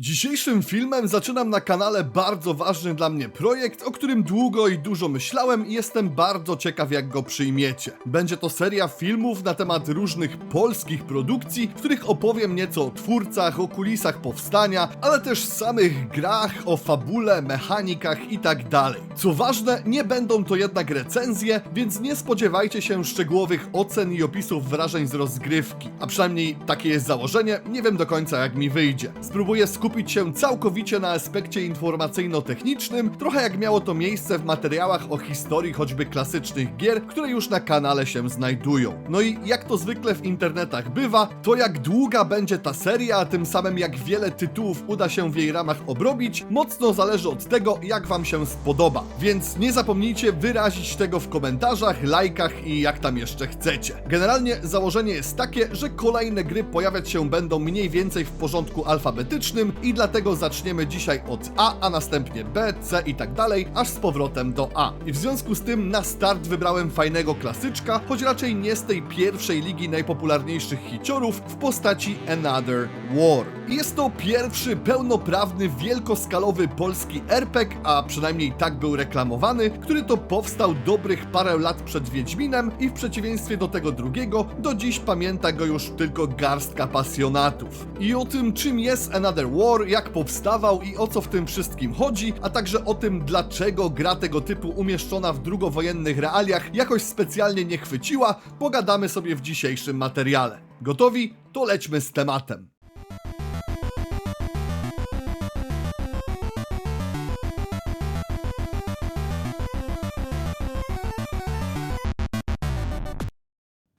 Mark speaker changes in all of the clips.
Speaker 1: Dzisiejszym filmem zaczynam na kanale bardzo ważny dla mnie projekt, o którym długo i dużo myślałem i jestem bardzo ciekaw jak go przyjmiecie. Będzie to seria filmów na temat różnych polskich produkcji, w których opowiem nieco o twórcach, o kulisach powstania, ale też samych grach, o fabule, mechanikach i tak dalej. Co ważne, nie będą to jednak recenzje, więc nie spodziewajcie się szczegółowych ocen i opisów wrażeń z rozgrywki. A przynajmniej takie jest założenie, nie wiem do końca jak mi wyjdzie. Spróbuję skupić się całkowicie na aspekcie informacyjno-technicznym, trochę jak miało to miejsce w materiałach o historii choćby klasycznych gier, które już na kanale się znajdują. No i jak to zwykle w internetach bywa, to jak długa będzie ta seria, a tym samym jak wiele tytułów uda się w jej ramach obrobić, mocno zależy od tego, jak wam się spodoba. Więc nie zapomnijcie wyrazić tego w komentarzach, lajkach i jak tam jeszcze chcecie. Generalnie założenie jest takie, że kolejne gry pojawiać się będą mniej więcej w porządku alfabetycznym i dlatego zaczniemy dzisiaj od A, a następnie B, C i tak dalej, aż z powrotem do A. I w związku z tym na start wybrałem fajnego klasyczka, choć raczej nie z tej pierwszej ligi najpopularniejszych hiciorów w postaci Another War. Jest to pierwszy pełnoprawny, wielkoskalowy polski RPG, a przynajmniej tak był reklamowany, który to powstał dobrych parę lat przed Wiedźminem i w przeciwieństwie do tego drugiego, do dziś pamięta go już tylko garstka pasjonatów. I o tym, czym jest Another War, jak powstawał i o co w tym wszystkim chodzi, a także o tym, dlaczego gra tego typu umieszczona w drugowojennych realiach jakoś specjalnie nie chwyciła, pogadamy sobie w dzisiejszym materiale. Gotowi? To lećmy z tematem.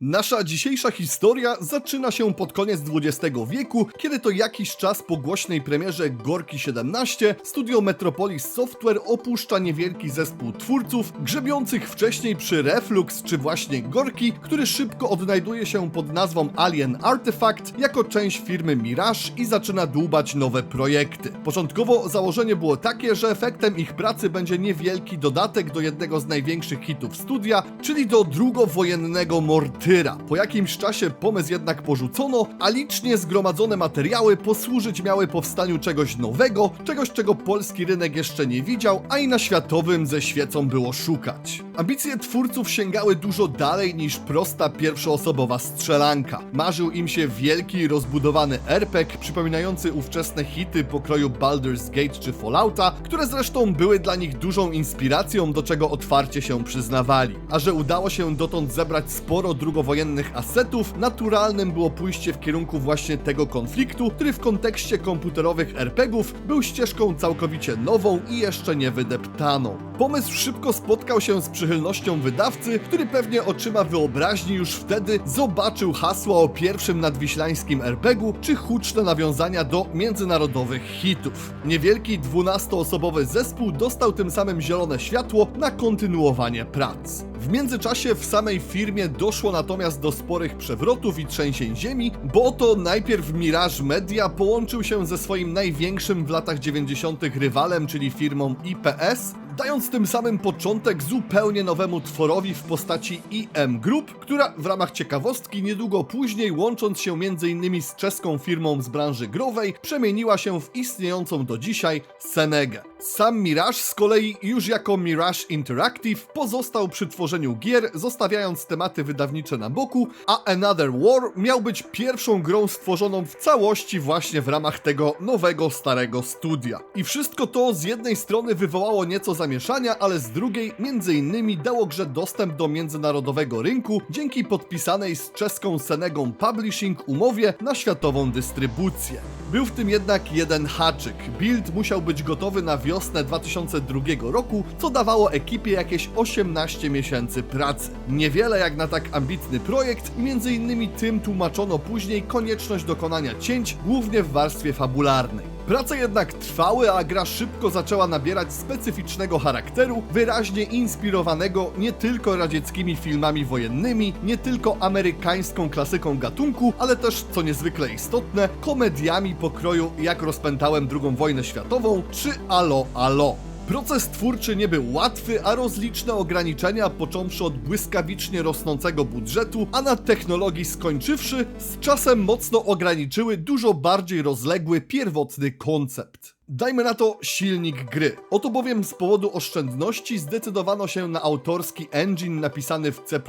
Speaker 1: Nasza dzisiejsza historia zaczyna się pod koniec XX wieku, kiedy to jakiś czas po głośnej premierze Gorki 17 studio Metropolis Software opuszcza niewielki zespół twórców, grzebiących wcześniej przy Reflux czy właśnie Gorki, który szybko odnajduje się pod nazwą Alien Artifact jako część firmy Mirage i zaczyna dłubać nowe projekty. Początkowo założenie było takie, że efektem ich pracy będzie niewielki dodatek do jednego z największych hitów studia, czyli do drugowojennego Mortyra. Po jakimś czasie pomysł jednak porzucono, a licznie zgromadzone materiały posłużyć miały powstaniu czegoś nowego, czegoś czego polski rynek jeszcze nie widział, a i na światowym ze świecą było szukać. Ambicje twórców sięgały dużo dalej niż prosta pierwszoosobowa strzelanka. Marzył im się wielki, rozbudowany RPG, przypominający ówczesne hity pokroju Baldur's Gate czy Fallouta, które zresztą były dla nich dużą inspiracją, do czego otwarcie się przyznawali. A że udało się dotąd zebrać sporo drugowojennych asetów, naturalnym było pójście w kierunku właśnie tego konfliktu, który w kontekście komputerowych RPGów był ścieżką całkowicie nową i jeszcze nie wydeptaną. Pomysł szybko spotkał się z przychylnością wydawcy, który pewnie oczyma wyobraźni już wtedy zobaczył hasła o pierwszym nadwiślańskim RPG-u czy huczne nawiązania do międzynarodowych hitów. Niewielki 12-osobowy zespół dostał tym samym zielone światło na kontynuowanie prac. W międzyczasie w samej firmie doszło natomiast do sporych przewrotów i trzęsień ziemi, bo oto najpierw Mirage Media połączył się ze swoim największym w latach 90. rywalem, czyli firmą IPS, dając tym samym początek zupełnie nowemu tworowi w postaci IM Group, która w ramach ciekawostki niedługo później, łącząc się m.in. z czeską firmą z branży growej, przemieniła się w istniejącą do dzisiaj Senegę. Sam Mirage z kolei już jako Mirage Interactive pozostał przy tworzeniu gier, zostawiając tematy wydawnicze na boku, a Another War miał być pierwszą grą stworzoną w całości właśnie w ramach tego nowego, starego studia. I wszystko to z jednej strony wywołało nieco zamieszania, ale z drugiej innymi dało grze dostęp do międzynarodowego rynku dzięki podpisanej z czeską Senegą Publishing umowie na światową dystrybucję. Był w tym jednak jeden haczyk. Build musiał być gotowy na wiosnę 2002 roku, co dawało ekipie jakieś 18 miesięcy pracy. Niewiele jak na tak ambitny projekt, między innymi tym tłumaczono później konieczność dokonania cięć, głównie w warstwie fabularnej. Prace jednak trwały, a gra szybko zaczęła nabierać specyficznego charakteru, wyraźnie inspirowanego nie tylko radzieckimi filmami wojennymi, nie tylko amerykańską klasyką gatunku, ale też, co niezwykle istotne, komediami pokroju Jak rozpętałem II wojnę światową czy Alo Alo. Proces twórczy nie był łatwy, a rozliczne ograniczenia, począwszy od błyskawicznie rosnącego budżetu, a na technologii skończywszy, z czasem mocno ograniczyły dużo bardziej rozległy pierwotny koncept. Dajmy na to silnik gry. Oto bowiem z powodu oszczędności zdecydowano się na autorski engine napisany w C++,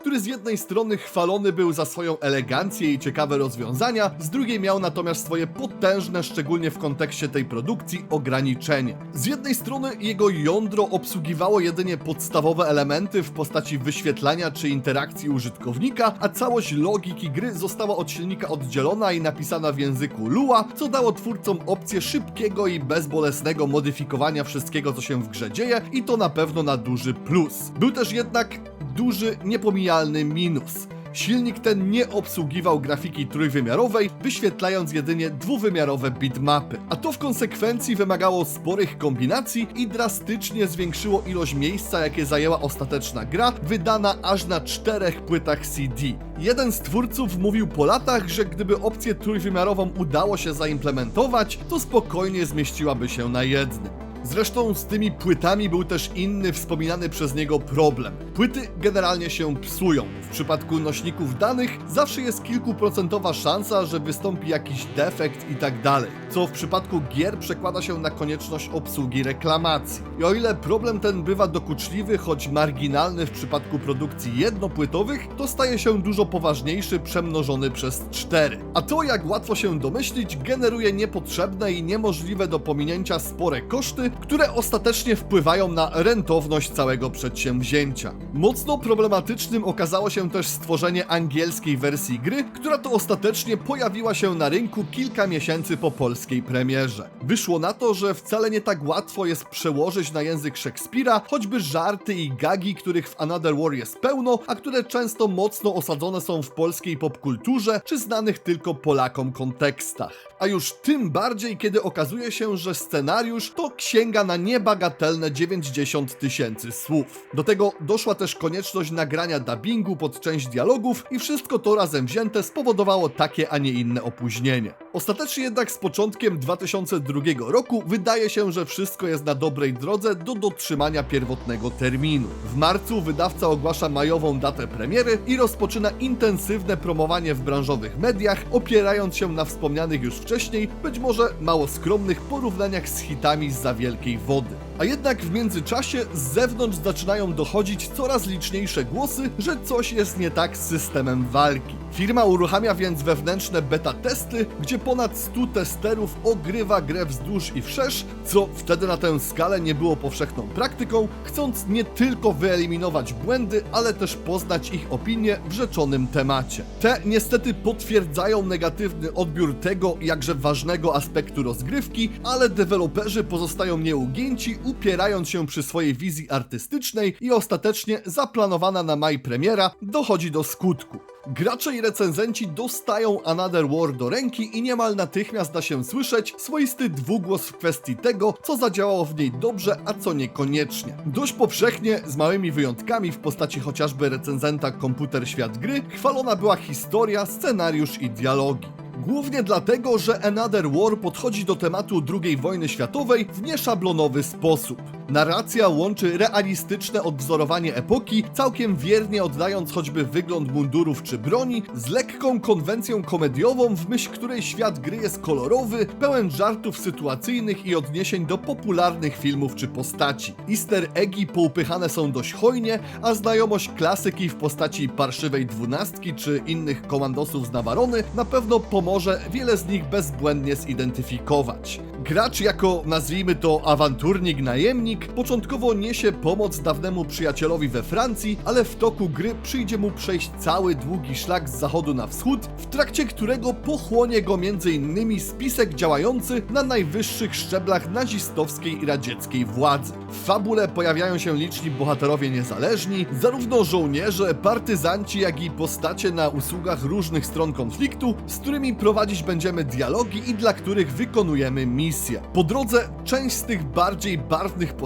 Speaker 1: który z jednej strony chwalony był za swoją elegancję i ciekawe rozwiązania, z drugiej miał natomiast swoje potężne, szczególnie w kontekście tej produkcji, ograniczenie. Z jednej strony jego jądro obsługiwało jedynie podstawowe elementy w postaci wyświetlania czy interakcji użytkownika, a całość logiki gry została od silnika oddzielona i napisana w języku Lua, co dało twórcom opcję szybkiego i bezbolesnego modyfikowania wszystkiego, co się w grze dzieje i to na pewno na duży plus. Był też jednak duży, niepomijalny minus. Silnik ten nie obsługiwał grafiki trójwymiarowej, wyświetlając jedynie dwuwymiarowe bitmapy, a to w konsekwencji wymagało sporych kombinacji i drastycznie zwiększyło ilość miejsca, jakie zajęła ostateczna gra, wydana aż na czterech płytach CD. Jeden z twórców mówił po latach, że gdyby opcję trójwymiarową udało się zaimplementować, to spokojnie zmieściłaby się na jednym. Zresztą z tymi płytami był też inny wspominany przez niego problem. Płyty generalnie się psują. W przypadku nośników danych zawsze jest kilkuprocentowa szansa, że wystąpi jakiś defekt i tak dalej. Co w przypadku gier przekłada się na konieczność obsługi reklamacji. I o ile problem ten bywa dokuczliwy, choć marginalny w przypadku produkcji jednopłytowych, to staje się dużo poważniejszy, przemnożony przez 4. A to, jak łatwo się domyślić, generuje niepotrzebne i niemożliwe do pominięcia spore koszty, które ostatecznie wpływają na rentowność całego przedsięwzięcia. Mocno problematycznym okazało się też stworzenie angielskiej wersji gry, która to ostatecznie pojawiła się na rynku kilka miesięcy po polskiej premierze. Wyszło na to, że wcale nie tak łatwo jest przełożyć na język Szekspira choćby żarty i gagi, których w Another War jest pełno, a które często mocno osadzone są w polskiej popkulturze czy znanych tylko Polakom kontekstach. A już tym bardziej, kiedy okazuje się, że scenariusz to księga na niebagatelne 90 tysięcy słów. Do tego doszła też konieczność nagrania dubbingu pod część dialogów i wszystko to razem wzięte spowodowało takie, a nie inne opóźnienie. Ostatecznie jednak z początkiem 2002 roku wydaje się, że wszystko jest na dobrej drodze do dotrzymania pierwotnego terminu. W marcu wydawca ogłasza majową datę premiery i rozpoczyna intensywne promowanie w branżowych mediach, opierając się na wspomnianych już wcześniej, być może mało skromnych porównaniach z hitami z za wielkiej wody. A jednak w międzyczasie z zewnątrz zaczynają dochodzić coraz liczniejsze głosy, że coś jest nie tak z systemem walki. Firma uruchamia więc wewnętrzne beta testy, gdzie ponad 100 testerów ogrywa grę wzdłuż i wszerz, co wtedy na tę skalę nie było powszechną praktyką, chcąc nie tylko wyeliminować błędy, ale też poznać ich opinię w rzeczonym temacie. Te niestety potwierdzają negatywny odbiór tego jakże ważnego aspektu rozgrywki, ale deweloperzy pozostają nieugięci, upierając się przy swojej wizji artystycznej i ostatecznie zaplanowana na maj premiera dochodzi do skutku. Gracze i recenzenci dostają Another War do ręki i niemal natychmiast da się słyszeć swoisty dwugłos w kwestii tego, co zadziałało w niej dobrze, a co niekoniecznie. Dość powszechnie, z małymi wyjątkami w postaci chociażby recenzenta Komputer Świat Gry, chwalona była historia, scenariusz i dialogi. Głównie dlatego, że Another War podchodzi do tematu II wojny światowej w nieszablonowy sposób. Narracja łączy realistyczne odwzorowanie epoki, całkiem wiernie oddając choćby wygląd mundurów czy broni, z lekką konwencją komediową, w myśl której świat gry jest kolorowy, pełen żartów sytuacyjnych i odniesień do popularnych filmów czy postaci. Easter eggi poupychane są dość hojnie, a znajomość klasyki w postaci parszywej dwunastki czy innych komandosów z Navarony na pewno pomoże wiele z nich bezbłędnie zidentyfikować. Gracz jako, nazwijmy to, awanturnik, najemnik, początkowo niesie pomoc dawnemu przyjacielowi we Francji, ale w toku gry przyjdzie mu przejść cały długi szlak z zachodu na wschód, w trakcie którego pochłonie go m.in. spisek działający na najwyższych szczeblach nazistowskiej i radzieckiej władzy. W fabule pojawiają się liczni bohaterowie niezależni, zarówno żołnierze, partyzanci, jak i postacie na usługach różnych stron konfliktu, z którymi prowadzić będziemy dialogi i dla których wykonujemy misje. Po drodze część z tych bardziej barwnych postaci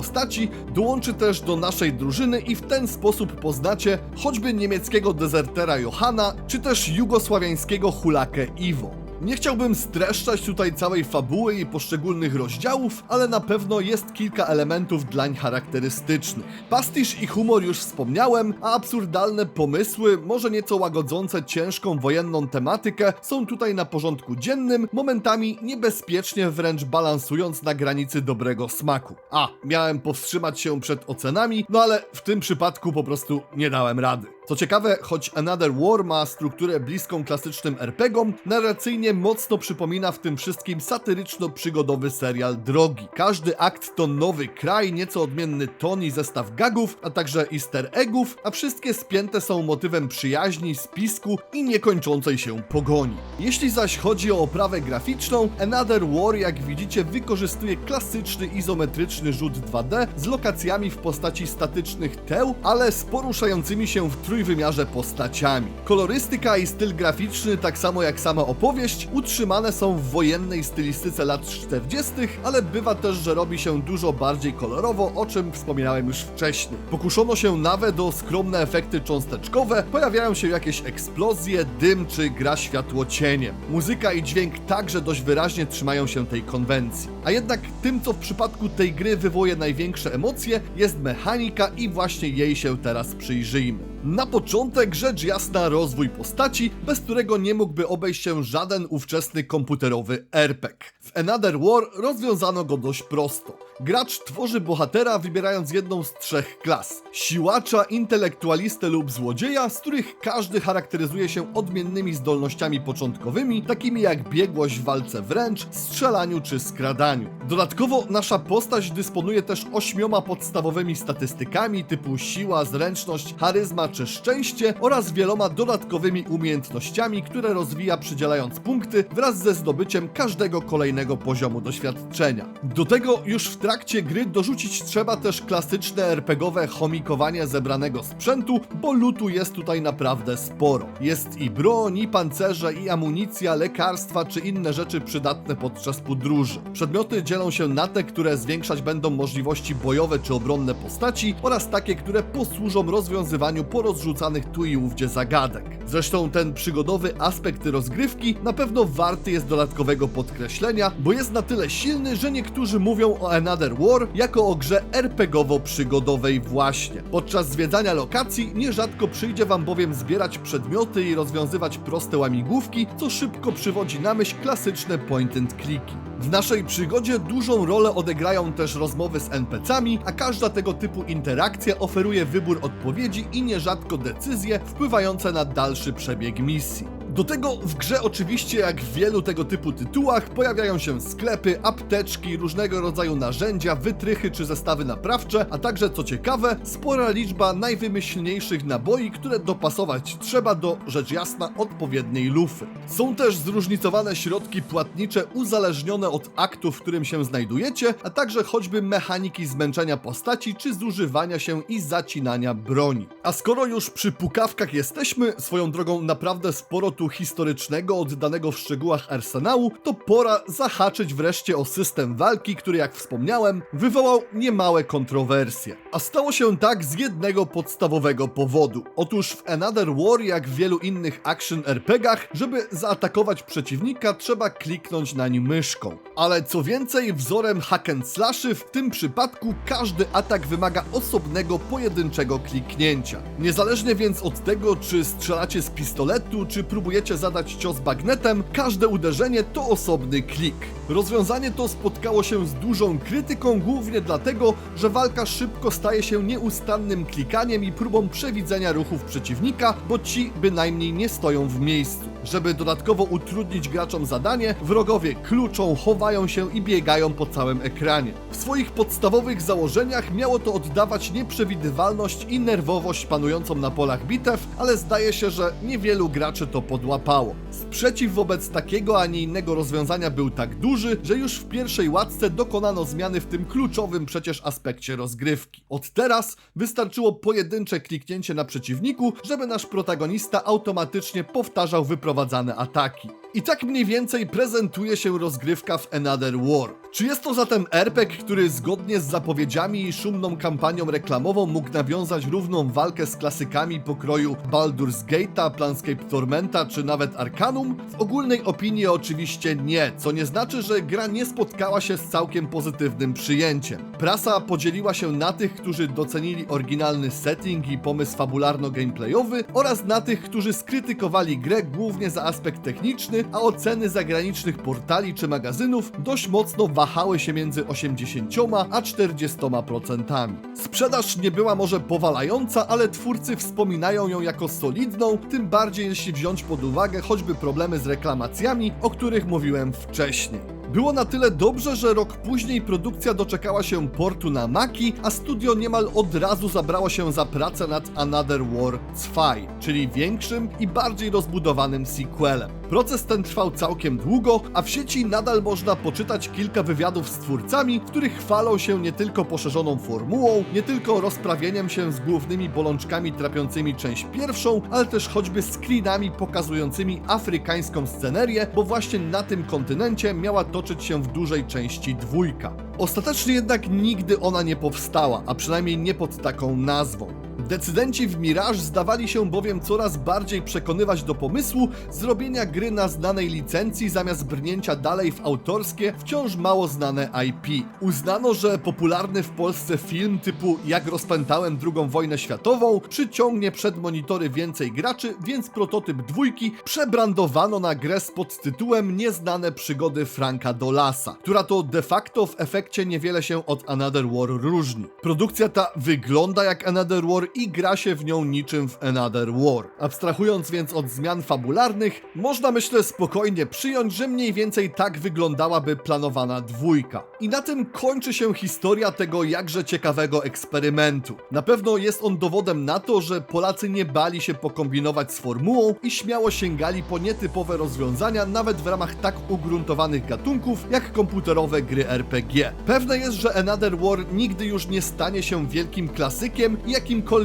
Speaker 1: dołączy też do naszej drużyny i w ten sposób poznacie choćby niemieckiego dezertera Johanna, czy też jugosławiańskiego hulakę Iwo. Nie chciałbym streszczać tutaj całej fabuły i poszczególnych rozdziałów, ale na pewno jest kilka elementów dlań charakterystycznych. Pastisz i humor już wspomniałem, a absurdalne pomysły, może nieco łagodzące ciężką wojenną tematykę, są tutaj na porządku dziennym, momentami niebezpiecznie wręcz balansując na granicy dobrego smaku. A, miałem powstrzymać się przed ocenami, no ale w tym przypadku po prostu nie dałem rady. Co ciekawe, choć Another War ma strukturę bliską klasycznym RPGom, narracyjnie mocno przypomina w tym wszystkim satyryczno-przygodowy serial Drogi. Każdy akt to nowy kraj, nieco odmienny ton i zestaw gagów, a także easter eggów, a wszystkie spięte są motywem przyjaźni, spisku i niekończącej się pogoni. Jeśli zaś chodzi o oprawę graficzną, Another War, jak widzicie, wykorzystuje klasyczny izometryczny rzut 2D z lokacjami w postaci statycznych teł, ale z poruszającymi się w trójwymiarze postaciami. Kolorystyka i styl graficzny, tak samo jak sama opowieść, utrzymane są w wojennej stylistyce lat 40., ale bywa też, że robi się dużo bardziej kolorowo, o czym wspominałem już wcześniej. Pokuszono się nawet o skromne efekty cząsteczkowe, pojawiają się jakieś eksplozje, dym czy gra światło-cieniem. Muzyka i dźwięk także dość wyraźnie trzymają się tej konwencji. A jednak tym, co w przypadku tej gry wywołuje największe emocje, jest mechanika i właśnie jej się teraz przyjrzyjmy. Na początek rzecz jasna rozwój postaci, bez którego nie mógłby obejść się żaden ówczesny komputerowy RPG. W Another War rozwiązano go dość prosto. Gracz tworzy bohatera wybierając jedną z trzech klas. Siłacza, intelektualistę lub złodzieja, z których każdy charakteryzuje się odmiennymi zdolnościami początkowymi, takimi jak biegłość w walce wręcz, strzelaniu czy skradaniu. Dodatkowo nasza postać dysponuje też ośmioma podstawowymi statystykami typu siła, zręczność, charyzma czy szczęście oraz wieloma dodatkowymi umiejętnościami, które rozwija przydzielając punkty wraz ze zdobyciem każdego kolejnego poziomu doświadczenia. Do tego już w trakcie gry dorzucić trzeba też klasyczne RPGowe chomikowanie zebranego sprzętu, bo lutu jest tutaj naprawdę sporo. Jest i broń, i pancerze, i amunicja, lekarstwa czy inne rzeczy przydatne podczas podróży. Przedmioty dzielą się na te, które zwiększać będą możliwości bojowe czy obronne postaci oraz takie, które posłużą rozwiązywaniu porozrzucanych tu i ówdzie zagadek. Zresztą ten przygodowy aspekt rozgrywki na pewno warty jest dodatkowego podkreślenia, bo jest na tyle silny, że niektórzy mówią o Another War jako o grze RPGowo-przygodowej właśnie. Podczas zwiedzania lokacji nierzadko przyjdzie wam bowiem zbierać przedmioty i rozwiązywać proste łamigłówki, co szybko przywodzi na myśl klasyczne point and clicki. W naszej przygodzie dużą rolę odegrają też rozmowy z NPC-ami, a każda tego typu interakcja oferuje wybór odpowiedzi i nierzadko decyzje wpływające na dalszy przebieg misji. Do tego w grze oczywiście jak w wielu tego typu tytułach pojawiają się sklepy, apteczki, różnego rodzaju narzędzia, wytrychy czy zestawy naprawcze, a także co ciekawe, spora liczba najwymyślniejszych naboi, które dopasować trzeba do rzecz jasna odpowiedniej lufy. Są też zróżnicowane środki płatnicze uzależnione od aktu, w którym się znajdujecie, a także choćby mechaniki zmęczenia postaci czy zużywania się i zacinania broni. A skoro już przy pukawkach jesteśmy, swoją drogą naprawdę sporo historycznego, oddanego w szczegółach arsenału, to pora zahaczyć wreszcie o system walki, który jak wspomniałem, wywołał niemałe kontrowersje. A stało się tak z jednego podstawowego powodu. Otóż w Another War, jak w wielu innych action RPGach, żeby zaatakować przeciwnika, trzeba kliknąć na nim myszką. Ale co więcej, wzorem hack and slashy w tym przypadku każdy atak wymaga osobnego, pojedynczego kliknięcia. Niezależnie więc od tego, czy strzelacie z pistoletu, czy próbujecie zadać cios bagnetem, każde uderzenie to osobny klik. Rozwiązanie to spotkało się z dużą krytyką, głównie dlatego, że walka szybko staje się nieustannym klikaniem i próbą przewidzenia ruchów przeciwnika, bo ci bynajmniej nie stoją w miejscu. Żeby dodatkowo utrudnić graczom zadanie, wrogowie kluczą, chowają się i biegają po całym ekranie. W swoich podstawowych założeniach miało to oddawać nieprzewidywalność i nerwowość panującą na polach bitew, ale zdaje się, że niewielu graczy to podłapało. Sprzeciw wobec takiego, a nie innego rozwiązania był tak duży, że już w pierwszej łatce dokonano zmiany w tym kluczowym przecież aspekcie rozgrywki. Od teraz wystarczyło pojedyncze kliknięcie na przeciwniku, żeby nasz protagonista automatycznie powtarzał wyprowadzane ataki. I tak mniej więcej prezentuje się rozgrywka w Another War. Czy jest to zatem RPG, który zgodnie z zapowiedziami i szumną kampanią reklamową mógł nawiązać równą walkę z klasykami pokroju Baldur's Gate'a, Planscape Tormenta czy nawet Arcanum? W ogólnej opinii oczywiście nie, co nie znaczy, że gra nie spotkała się z całkiem pozytywnym przyjęciem. Prasa podzieliła się na tych, którzy docenili oryginalny setting i pomysł fabularno-gameplayowy oraz na tych, którzy skrytykowali grę głównie za aspekt techniczny, a oceny zagranicznych portali czy magazynów dość mocno wahały się między 80 a 40%. Sprzedaż nie była może powalająca, ale twórcy wspominają ją jako solidną, tym bardziej jeśli wziąć pod uwagę choćby problemy z reklamacjami, o których mówiłem wcześniej. Było na tyle dobrze, że rok później produkcja doczekała się portu na Maki, a studio niemal od razu zabrało się za pracę nad Another War 2, czyli większym i bardziej rozbudowanym sequelem. Proces ten trwał całkiem długo, a w sieci nadal można poczytać kilka wywiadów z twórcami, w których chwalą się nie tylko poszerzoną formułą, nie tylko rozprawieniem się z głównymi bolączkami trapiącymi część pierwszą, ale też choćby screenami pokazującymi afrykańską scenerię, bo właśnie na tym kontynencie miała toczyć się w dużej części dwójka. Ostatecznie jednak nigdy ona nie powstała, a przynajmniej nie pod taką nazwą. Decydenci w Mirage zdawali się bowiem coraz bardziej przekonywać do pomysłu zrobienia gry na znanej licencji zamiast brnięcia dalej w autorskie, wciąż mało znane IP. Uznano, że popularny w Polsce film typu Jak rozpętałem II wojnę światową przyciągnie przed monitory więcej graczy, więc prototyp dwójki przebrandowano na grę z podtytułem Nieznane przygody Franka Dolasa, która to de facto w efekcie niewiele się od Another War różni. Produkcja ta wygląda jak Another War i gra się w nią niczym w Another War. Abstrahując więc od zmian fabularnych, można myślę spokojnie przyjąć, że mniej więcej tak wyglądałaby planowana dwójka. I na tym kończy się historia tego jakże ciekawego eksperymentu. Na pewno jest on dowodem na to, że Polacy nie bali się pokombinować z formułą i śmiało sięgali po nietypowe rozwiązania nawet w ramach tak ugruntowanych gatunków jak komputerowe gry RPG. Pewne jest, że Another War nigdy już nie stanie się wielkim klasykiem i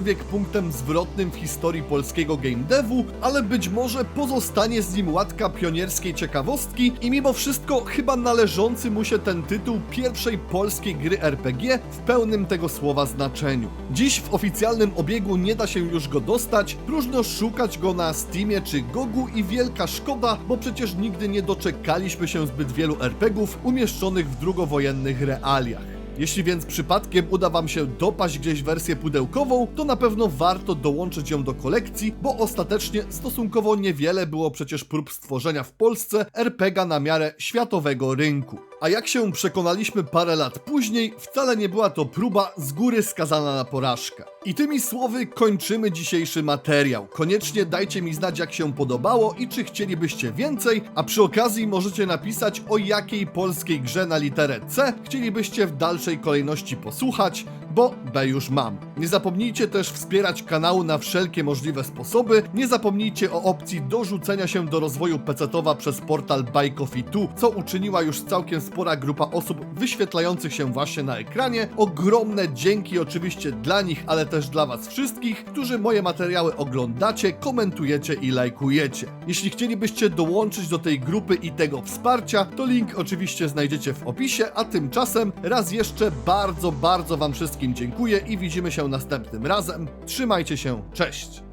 Speaker 1: jakimkolwiek punktem zwrotnym w historii polskiego game devu, ale być może pozostanie z nim łatka pionierskiej ciekawostki i mimo wszystko chyba należący mu się ten tytuł pierwszej polskiej gry RPG w pełnym tego słowa znaczeniu. Dziś w oficjalnym obiegu nie da się już go dostać, próżno szukać go na Steamie czy Gogu i wielka szkoda, bo przecież nigdy nie doczekaliśmy się zbyt wielu RPGów umieszczonych w drugowojennych realiach. Jeśli więc przypadkiem uda Wam się dopaść gdzieś wersję pudełkową, to na pewno warto dołączyć ją do kolekcji, bo ostatecznie stosunkowo niewiele było przecież prób stworzenia w Polsce RPGa na miarę światowego rynku. A jak się przekonaliśmy parę lat później, wcale nie była to próba z góry skazana na porażkę. I tymi słowy kończymy dzisiejszy materiał. Koniecznie dajcie mi znać, jak się podobało i czy chcielibyście więcej, a przy okazji możecie napisać, o jakiej polskiej grze na literę C chcielibyście w dalszej kolejności posłuchać, bo B już mam. Nie zapomnijcie też wspierać kanału na wszelkie możliwe sposoby. Nie zapomnijcie o opcji dorzucenia się do rozwoju pecetowa przez portal Buy Coffee 2, co uczyniła już całkiem spora grupa osób wyświetlających się właśnie na ekranie. Ogromne dzięki oczywiście dla nich, ale też dla was wszystkich, którzy moje materiały oglądacie, komentujecie i lajkujecie. Jeśli chcielibyście dołączyć do tej grupy i tego wsparcia, to link oczywiście znajdziecie w opisie, a tymczasem raz jeszcze bardzo, bardzo wam wszystkim dziękuję i widzimy się następnym razem. Trzymajcie się, cześć!